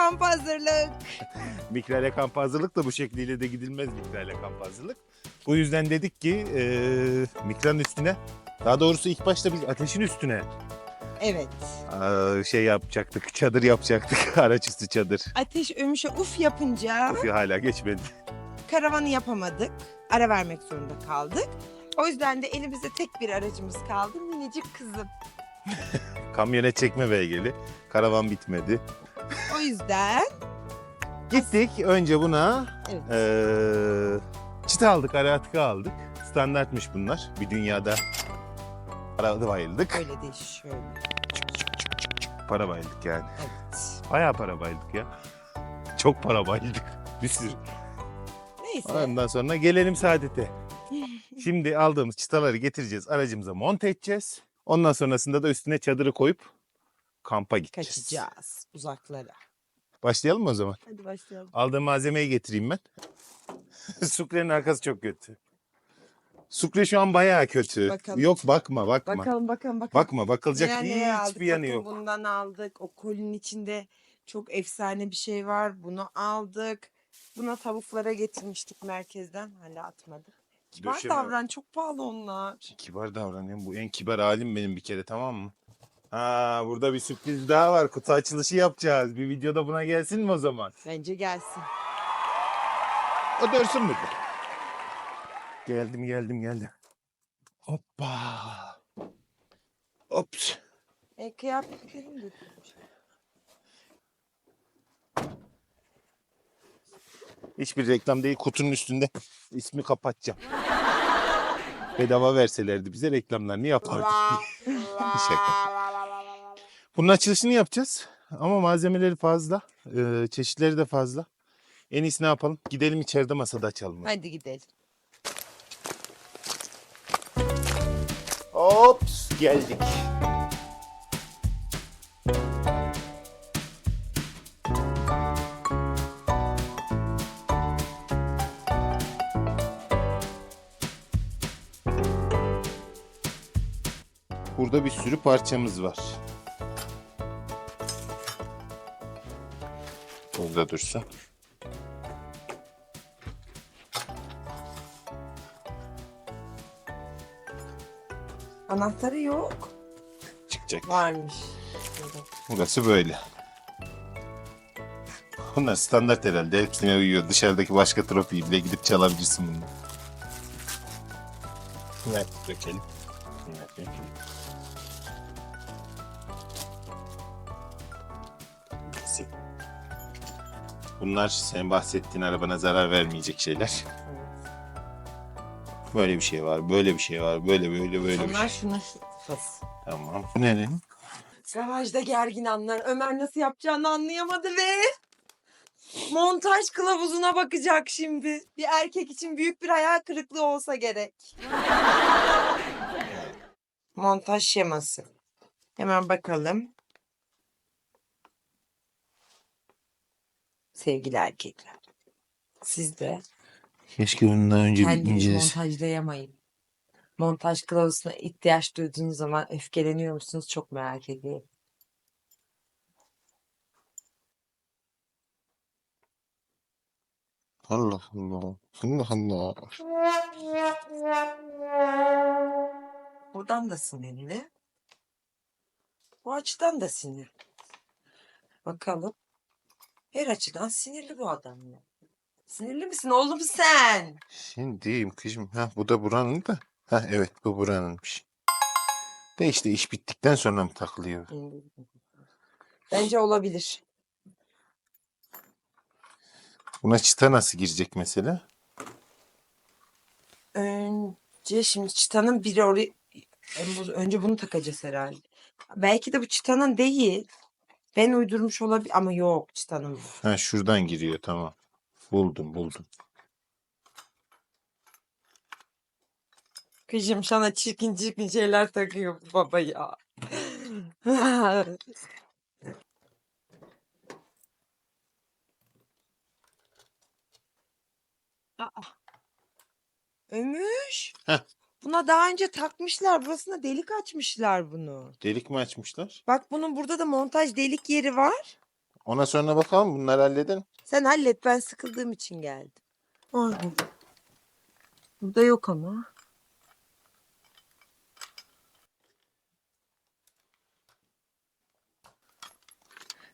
kamp hazırlık. Mikrale kamp hazırlık da bu şekliyle de gidilmez mikrale kamp hazırlık. Bu yüzden dedik ki eee mikranın üstüne daha doğrusu ilk başta biz ateşin üstüne Evet. eee, şey yapacaktık. Çadır yapacaktık. Araç üstü çadır. Ateş ömüşe uf yapınca Of ya, hala geçmedi. karavanı yapamadık. Ara vermek zorunda kaldık. O yüzden de elimizde tek bir aracımız kaldı. Minicik kızım. Kamyonet çekme beygeli. Karavan bitmedi. Yüzden Gittik önce buna evet. eee çıta aldık, aratkı aldık. Standartmış bunlar. Bir dünyada para bayıldık. öyle değil şöyle. Para bayıldık yani. Evet. Bayağı para bayıldık ya. Çok para bayıldık. Bir sürü. Neyse. Ondan sonra gelelim saadete. Şimdi aldığımız çıtaları getireceğiz. Aracımıza monte edeceğiz. Ondan sonrasında da üstüne çadırı koyup kampa gideceğiz. Kaçacağız uzaklara. Başlayalım mı o zaman? Hadi başlayalım. Aldığım malzemeyi getireyim ben. Sukre'nin arkası çok kötü. Sukre şu an bayağı kötü. Bakalım. Yok bakma bakma. Bakalım bakalım bakalım. Bakma bakılacak Neler neler aldık. hiçbir yanı Bakın yok. Bundan aldık. O kolinin içinde çok efsane bir şey var. Bunu aldık. Buna tavuklara getirmiştik merkezden. Hala atmadık. Kibar Döşeme- davran. Çok pahalı onlar. Kibar davranıyorum. Bu en kibar halim benim bir kere tamam mı? Ha burada bir sürpriz daha var. Kutu açılışı yapacağız. Bir videoda buna gelsin mi o zaman? Bence gelsin. O dursun burada. Geldim geldim geldim. Hoppa. Ops. E, kıyafetlerim götürmüş. Hiçbir reklam değil. Kutunun üstünde ismi kapatacağım. Bedava verselerdi bize reklamlarını yapardık. Şaka. Bunun açılışını yapacağız. Ama malzemeleri fazla. Çeşitleri de fazla. En iyisi ne yapalım? Gidelim içeride masada açalım. Hadi gidelim. Ops geldik. Burada bir sürü parçamız var. Burada dursun. Anahtarı yok. Çıkacak. Varmış. Burası böyle. Bunlar standart herhalde. Hepsine uyuyor. Dışarıdaki başka trofiyi bile gidip çalabilirsin bunu. Evet, dökelim. Evet. Neyse. Bunlar senin bahsettiğin arabana zarar vermeyecek şeyler. Böyle bir şey var, böyle bir şey var, böyle böyle böyle bir Onlar şey. şuna fas. Tamam. Bu ne lan? Garajda gergin anlar. Ömer nasıl yapacağını anlayamadı ve montaj kılavuzuna bakacak şimdi. Bir erkek için büyük bir hayal kırıklığı olsa gerek. montaj şeması. Hemen bakalım. Sevgili erkekler. Siz de Keşke ondan önce bir kendiniz incelese. montajlayamayın. Montaj kılavuzuna ihtiyaç duyduğunuz zaman öfkeleniyor musunuz? Çok merak ediyorum. Allah Allah. Allah Allah. Buradan da sinirli. Bu açıdan da sinirli. Bakalım. Her açıdan sinirli bu adam ya. Sinirli misin oğlum sen? Şimdi kızım ha bu da buranın da. Ha evet bu buranınmış. De işte iş bittikten sonra mı takılıyor? Bence olabilir. Buna çıta nasıl girecek mesela? Önce şimdi çıtanın biri oraya... Önce bunu takacağız herhalde. Belki de bu çıtanın değil. Ben uydurmuş olabilir ama yok bu. Ha şuradan giriyor tamam. Buldum buldum. Kızım sana çirkin çirkin şeyler takıyor bu baba ya. Aa. Ömüş. Heh. Buna daha önce takmışlar. Burasına delik açmışlar bunu. Delik mi açmışlar? Bak bunun burada da montaj delik yeri var. Ona sonra bakalım bunları halledelim. Sen hallet ben sıkıldığım için geldim. Aynen. Burada yok ama.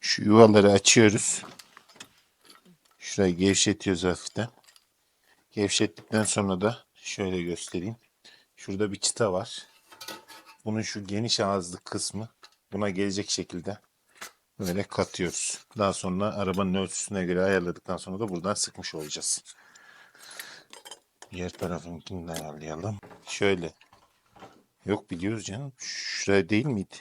Şu yuvaları açıyoruz. Şurayı gevşetiyoruz hafiften. Gevşettikten sonra da şöyle göstereyim. Şurada bir çıta var. Bunun şu geniş ağızlı kısmı buna gelecek şekilde böyle katıyoruz. Daha sonra arabanın ölçüsüne göre ayarladıktan sonra da buradan sıkmış olacağız. Diğer tarafınkini de ayarlayalım. Şöyle. Yok biliyoruz canım. Şuraya değil miydi?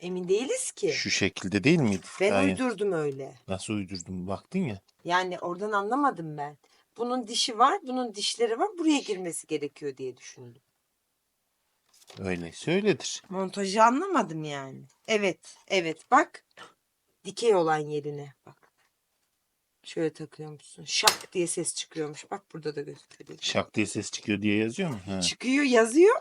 Emin değiliz ki. Şu şekilde değil miydi? Ben yeni- uydurdum öyle. Nasıl uydurdun? Baktın ya. Yani oradan anlamadım ben. Bunun dişi var, bunun dişleri var. Buraya girmesi gerekiyor diye düşündüm. Öyleyse öyledir. Montajı anlamadım yani. Evet, evet bak. Dikey olan yerine bak. Şöyle takıyormuşsun. Şak diye ses çıkıyormuş. Bak burada da gösteriyor. Şak diye ses çıkıyor diye yazıyor mu? Ha. Çıkıyor yazıyor.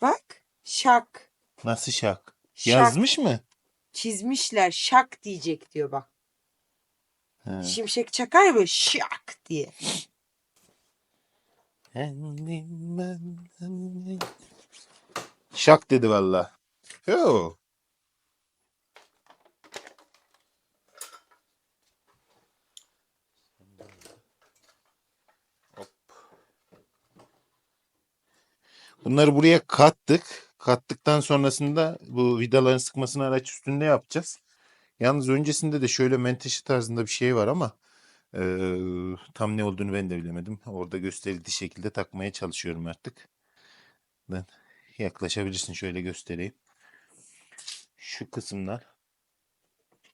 Bak. Şak. Nasıl şak? Şak. Yazmış mı? Çizmişler. Şak diyecek diyor bak. Ha. Şimşek çakar ya böyle şak diye. Şak dedi valla. Yo. Bunları buraya kattık. Kattıktan sonrasında bu vidaların sıkmasını araç üstünde yapacağız. Yalnız öncesinde de şöyle menteşe tarzında bir şey var ama eee, tam ne olduğunu ben de bilemedim. Orada gösterildiği şekilde takmaya çalışıyorum artık. Ben yaklaşabilirsin şöyle göstereyim. Şu kısımlar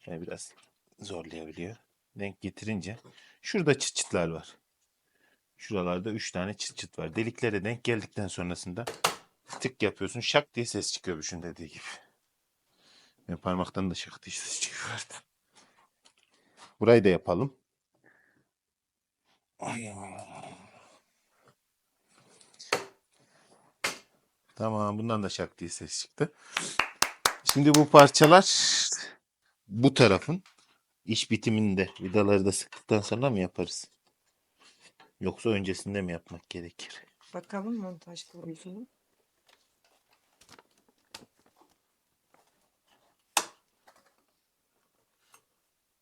yani biraz zorlayabiliyor. Denk getirince şurada çıt çıtlar var. Şuralarda 3 tane çıt çıt var. Deliklere denk geldikten sonrasında tık yapıyorsun şak diye ses çıkıyor Büşün dediği gibi. Ve parmaktan da şak diye ses çıkıyor. Burayı da yapalım. Ay. Tamam bundan da şak diye ses çıktı. Şimdi bu parçalar bu tarafın iş bitiminde vidaları da sıktıktan sonra mı yaparız? Yoksa öncesinde mi yapmak gerekir? Bakalım montaj konusunu.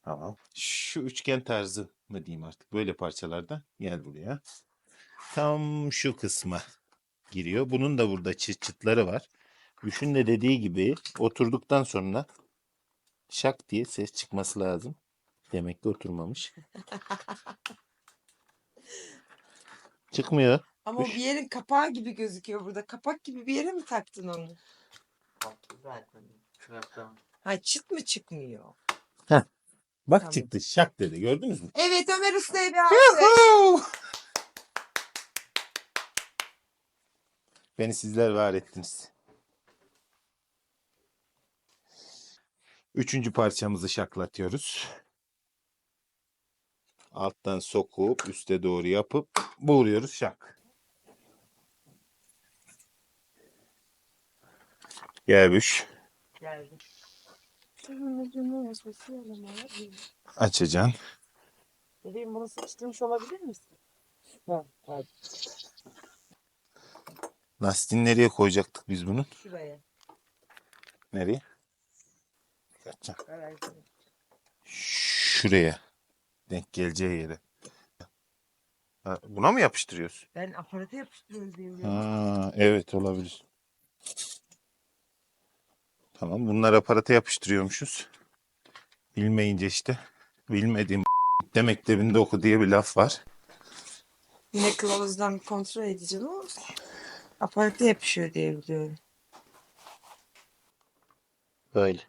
Tamam. Şu üçgen tarzı mı diyeyim artık böyle parçalardan gel buraya. Tam şu kısma giriyor. Bunun da burada çıt çıtları var. Üçün de dediği gibi oturduktan sonra şak diye ses çıkması lazım. Demek ki oturmamış. Çıkmıyor. Ama Üş. bir yerin kapağı gibi gözüküyor burada. Kapak gibi bir yere mi taktın onu? Ha çıt mı çıkmıyor? Bak Tamam. çıktı şak dedi gördünüz mü? Evet Ömer Usta'ya bir alkış. Beni sizler var ettiniz. Üçüncü parçamızı şaklatıyoruz. Alttan sokup üste doğru yapıp vuruyoruz şak. Gelmiş. Geldi. Açacaksın. Bebeğim bunu sıkıştırmış olabilir misin? Ha, hadi Lastiğini nereye koyacaktık biz bunun? şuraya. Nereye? Arkadaşım. Şuraya. Denk geleceği yere. Ha, buna mı yapıştırıyoruz? Ben aparata yapıştırıyorum diye biliyorum. Ha, evet olabilir. Tamam bunlar aparata yapıştırıyormuşuz. Bilmeyince işte bilmediğim mektebinde oku diye bir laf var. Yine kılavuzdan bir kontrol edeceğim ama aparata yapışıyor diye biliyorum. Böyle.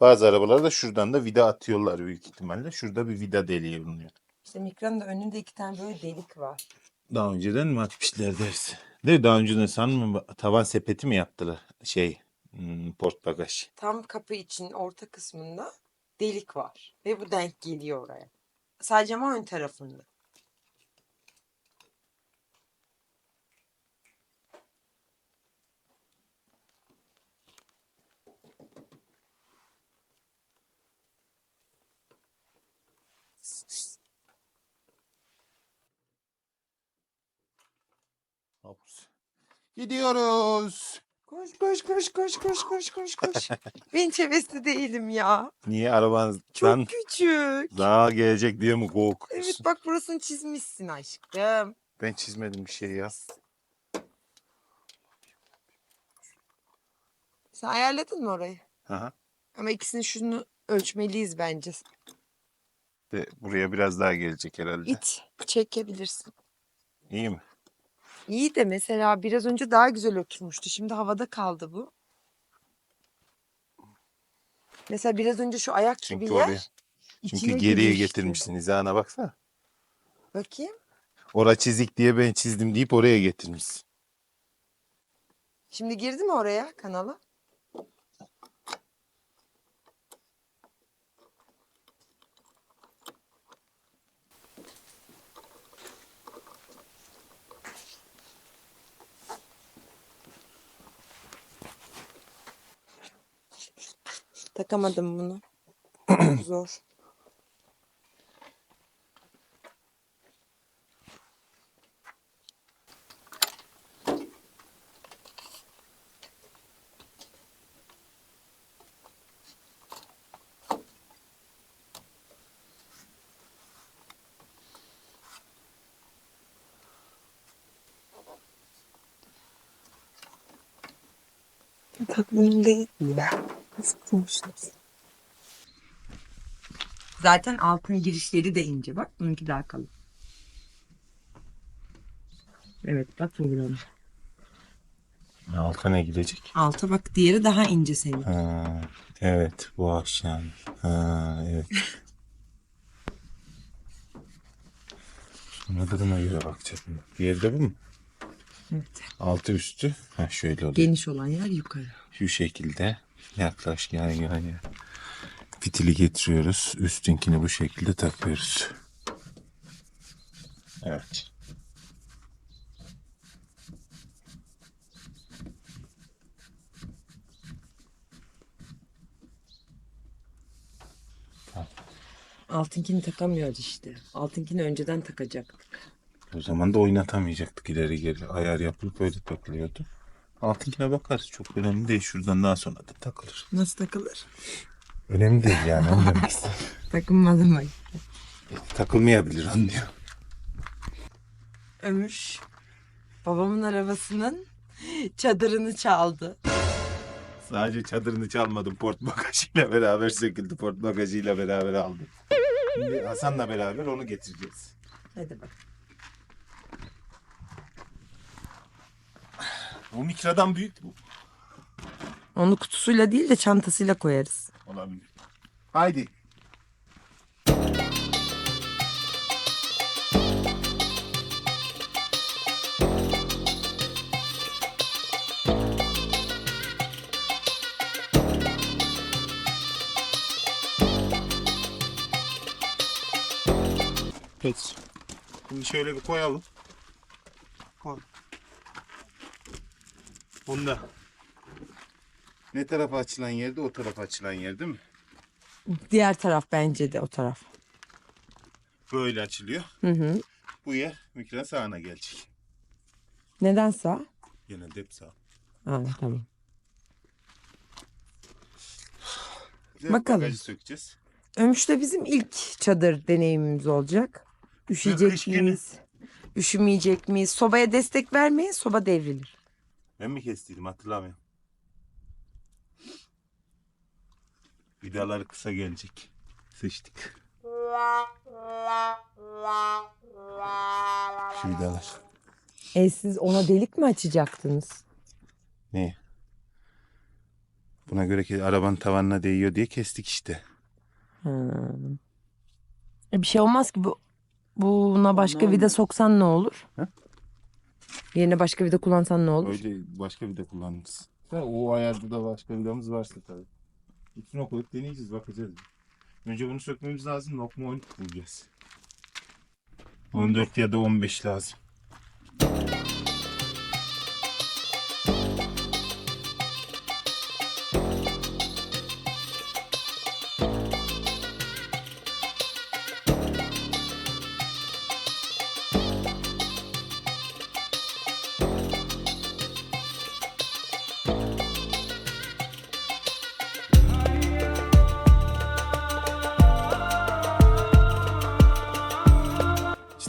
Bazı arabalarda şuradan da vida atıyorlar büyük ihtimalle. Şurada bir vida deliği bulunuyor. İşte Mikro'nun da önünde iki tane böyle delik var. Daha önceden mi atmışlar dersi? De daha önceden sanmıyorum tavan sepeti mi yaptılar? Şey hmm, port bagaj. Tam kapı için orta kısmında delik var. Ve bu denk geliyor oraya. Sadece ama ön tarafında. Kabus. Gidiyoruz. Koş koş koş koş koş koş koş koş. Vinç hevesli değilim ya. Niye arabanızdan Çok küçük. daha gelecek diye mi Evet korkuyorsun? bak burasını çizmişsin aşkım. Ben çizmedim bir şey ya. Sen ayarladın mı orayı? Aha. Ama ikisini şunu ölçmeliyiz bence. De, buraya biraz daha gelecek herhalde. İt çekebilirsin. İyi mi? İyi de mesela biraz önce daha güzel oturmuştu. Şimdi havada kaldı bu. Mesela biraz önce şu ayak Çünkü gibi yer Çünkü içine geriye girmişti. getirmişsin hizana baksana. Bakayım. Ora çizik diye ben çizdim deyip oraya getirmişsin. Şimdi girdi mi oraya kanala? Takamadım bunu. Zor. Bunun değil? Bulmuşsunuz? Zaten altın girişleri de ince. Bak bununki daha kalın. Evet bak buranın. Alta ne gidecek? Alta bak diğeri daha ince senin. Ha, evet bu akşam. Ha, evet. Sonra duruma göre bakacağız. Diğeri de bu mu? Evet. Altı üstü. Ha şöyle oluyor. Geniş olan yer yukarı. Şu şekilde yaklaş yan yana. Fitili getiriyoruz. Üstünkini bu şekilde takıyoruz. Evet. Altınkini takamıyoruz işte. Altınkini önceden takacaktık. O zaman da oynatamayacaktık ileri geri. Ayar yapılıp öyle takılıyordu. Altınkine bakarız. Çok önemli değil. Şuradan daha sonra da takılır. Nasıl takılır? Önemli değil yani. Onu demek istedim. Takınmadım bak. Takılmayabilir anlıyor. Ömür babamın arabasının çadırını çaldı. Sadece çadırını çalmadım. Port bagajıyla beraber söküldü. Port bagajıyla beraber aldım. Şimdi Hasan'la beraber onu getireceğiz. Hadi bak. Bu mikrodan büyük bu. Onu kutusuyla değil de çantasıyla koyarız. Olabilir. Haydi. Peki. Şimdi şöyle bir koyalım. Koy. Bunda. Ne tarafa açılan yerde o tarafa açılan yer değil mi? Diğer taraf bence de o taraf. Böyle açılıyor. Hı hı. Bu yer mikro sağına gelecek. Neden sağ? Genelde hep sağ. Ha, tamam. Güzel Bakalım. Bagajı sökeceğiz. Ömüş'te bizim ilk çadır deneyimimiz olacak. Üşüyecek kış günü. miyiz? Üşümeyecek miyiz? Sobaya destek vermeyin, soba devrilir. Ben mi kestiydim hatırlamıyorum. Vidaları kısa gelecek. Sıçtık. Şu vidalar. E siz ona delik mi açacaktınız? Ne? Buna göre ki arabanın tavanına değiyor diye kestik işte. E bir şey olmaz ki bu buna başka vida soksan ne olur? Ha? Yerine başka vida kullansan ne olur? Öyle başka vida kullanırız. O ayarda da başka vidamız varsa tabii. Üstüne koyup deneyeceğiz bakacağız. Önce bunu sökmemiz lazım. Lokma 12 bulacağız. 14 ya da 15 lazım.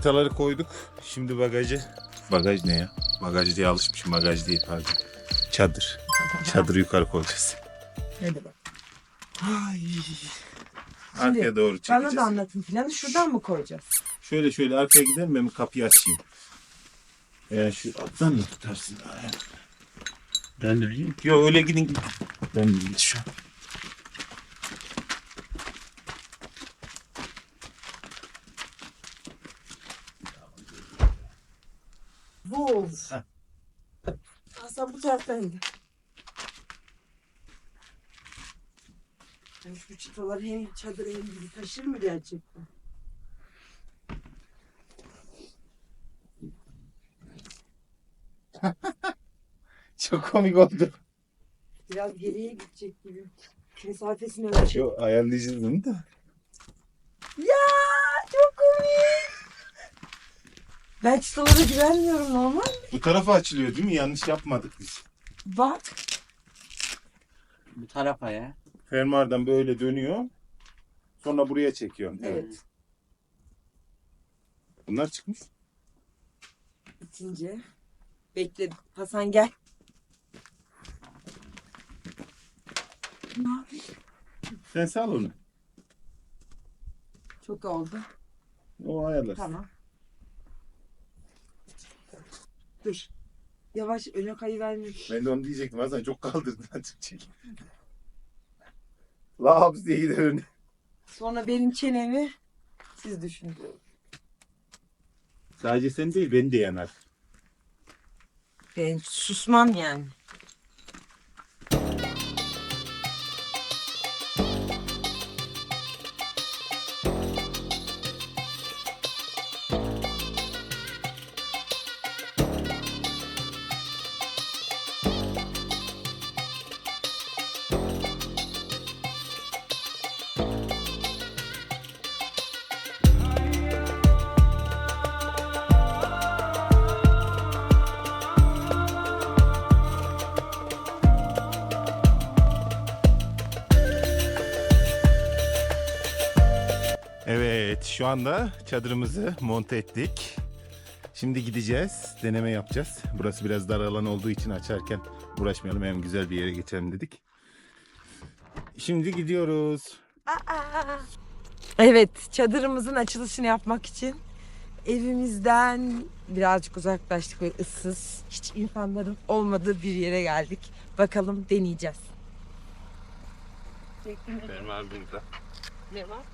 Çıtaları koyduk. Şimdi bagajı. Bagaj ne ya? Bagaj diye alışmışım. Bagaj değil pardon. Çadır. Çadırı yukarı koyacağız. Hadi bak. Ay. Arkaya doğru Bana çekeceğiz. da anlatın planı şuradan mı koyacağız? Şöyle şöyle arkaya gidelim ben kapıyı açayım. Eğer şu alttan mı tutarsın? Ben de bileyim. Yok öyle gidin. Ben de gidin şu an. Bu olur. Hasan bu taraftan indi. Ben şu çıtaları hem çadır hem gibi taşır mı gerçekten? Çok komik oldu. Biraz geriye gidecek gibi. Mesafesini ölçecek. Yok ayarlayacağız onu da. Ya çok komik. Ben çıtalara güvenmiyorum normal. Bu tarafa açılıyor değil mi? Yanlış yapmadık biz. Bak. Bu tarafa ya. Fermuardan böyle dönüyor. Sonra buraya çekiyorsun. Evet. Evet. Bunlar çıkmış. Bitince. Bekle. Hasan gel. Ne yapayım? Sen sal onu. Çok oldu. O ayarlar. Tamam. Dur. Yavaş öne kayıverme. Ben de onu diyecektim. Hasan çok kaldırdın açık çek. Labs diye gider öne. Sonra benim çenemi siz düşünün. Sadece sen değil beni de yanar. Ben susmam yani. Anda çadırımızı monte ettik. Şimdi gideceğiz. Deneme yapacağız. Burası biraz dar alan olduğu için açarken uğraşmayalım. Hem güzel bir yere geçelim dedik. Şimdi gidiyoruz. Evet, çadırımızın açılışını yapmak için evimizden birazcık uzaklaştık ve ıssız, hiç insanların olmadığı bir yere geldik. Bakalım deneyeceğiz. Fermuar burada. Ne var?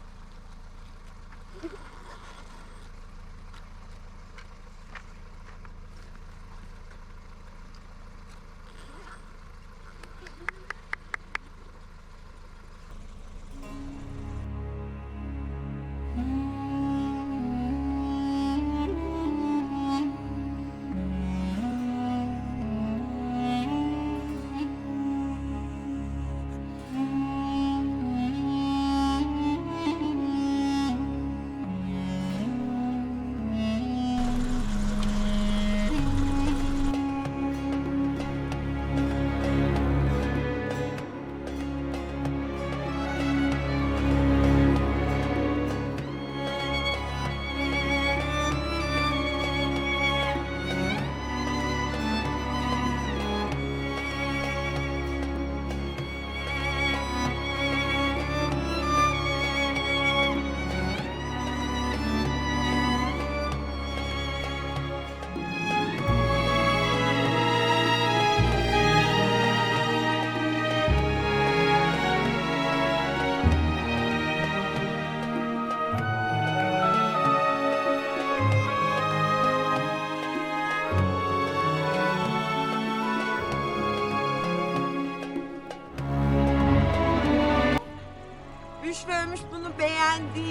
Büşra Ömüş bunu beğendi.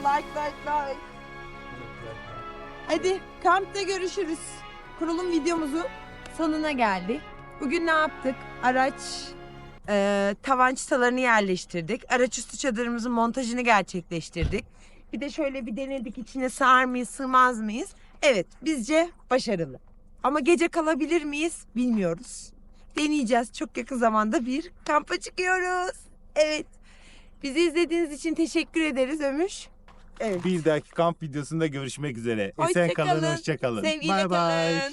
Like like like. Hadi kampta görüşürüz. Kurulum videomuzun sonuna geldik. Bugün ne yaptık? Araç e, tavan çıtalarını yerleştirdik. Araç üstü çadırımızın montajını gerçekleştirdik. Bir de şöyle bir denedik içine sığar mıyız sığmaz mıyız? Evet bizce başarılı. Ama gece kalabilir miyiz bilmiyoruz. Deneyeceğiz. Çok yakın zamanda bir kampa çıkıyoruz. Evet. Bizi izlediğiniz için teşekkür ederiz Ömüş. Evet. Bir dahaki kamp videosunda görüşmek üzere. Esen Hoşça kalın, kalın. hoşça kalın. Sevgiyle Bay bay. kalın.